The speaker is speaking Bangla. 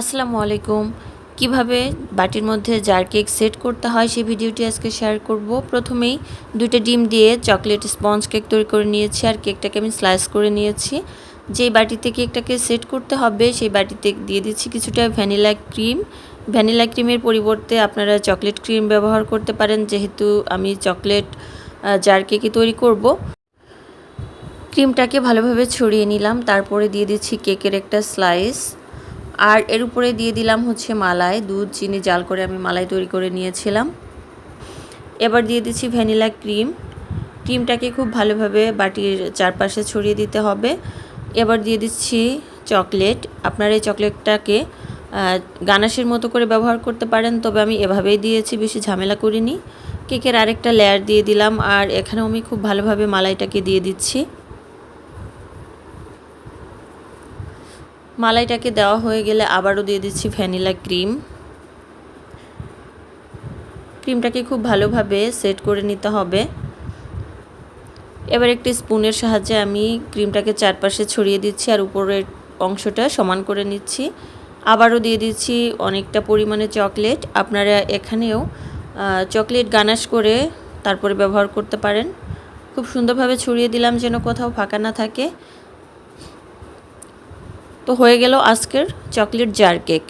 আসসালামু আলাইকুম। কীভাবে বাটির মধ্যে জার কেক সেট করতে হয় সেই ভিডিওটি আজকে শেয়ার করব। প্রথমেই দুইটা ডিম দিয়ে চকলেট স্পঞ্জ কেক তৈরি করে নিয়েছি আর কেকটাকে আমি স্লাইস করে নিয়েছি। যেই বাটিতে কেকটাকে সেট করতে হবে সেই বাটিতে দিয়ে দিচ্ছি কিছুটা ভ্যানিলা ক্রিম। ভ্যানিলা ক্রিমের পরিবর্তে আপনারা চকলেট ক্রিম ব্যবহার করতে পারেন, যেহেতু আমি চকলেট জার কেকই তৈরি করব। ক্রিমটাকে ভালোভাবে ছড়িয়ে নিলাম, তারপরে দিয়ে দিচ্ছি কেকের একটা স্লাইস। আর এর উপরে দিয়ে দিলাম হচ্ছে মালাই, দুধ, চিনি, জাল করে আমি মালাই তৈরি করে নিয়েছিলাম। এবার দিয়ে দিচ্ছি ভ্যানিলা ক্রিম। ক্রিমটাকে খুব ভালোভাবে বাটির চারপাশে ছড়িয়ে দিতে হবে। এবার দিয়ে দিচ্ছি চকলেট। আপনার এই চকলেটটাকে গানাশের মতো করে ব্যবহার করতে পারেন, তবে আমি এভাবেই দিয়েছি, বেশি ঝামেলা করিনি। কেকের আরেকটা লেয়ার দিয়ে দিলাম, আর এখানেও আমি খুব ভালোভাবে মালাইটাকে দিয়ে দিচ্ছি। মালাইটাকে দেওয়া হয়ে গেলে আবারও দিয়ে দিচ্ছি ভ্যানিলা ক্রিম। ক্রিমটাকে খুব ভালোভাবে সেট করে নিতে হবে। এবার একটি স্পুনের সাহায্যে আমি ক্রিমটাকে চারপাশে ছড়িয়ে দিচ্ছি আর উপরের অংশটা সমান করে নিচ্ছি। আবারও দিয়ে দিচ্ছি অনেকটা পরিমাণে চকলেট। আপনারা এখানেও চকলেট গানাশ করে তারপরে ব্যবহার করতে পারেন। খুব সুন্দরভাবে ছড়িয়ে দিলাম যেন কোথাও ফাঁকা না থাকে। তো হয়ে গেল আজকের চকলেট জার কেক।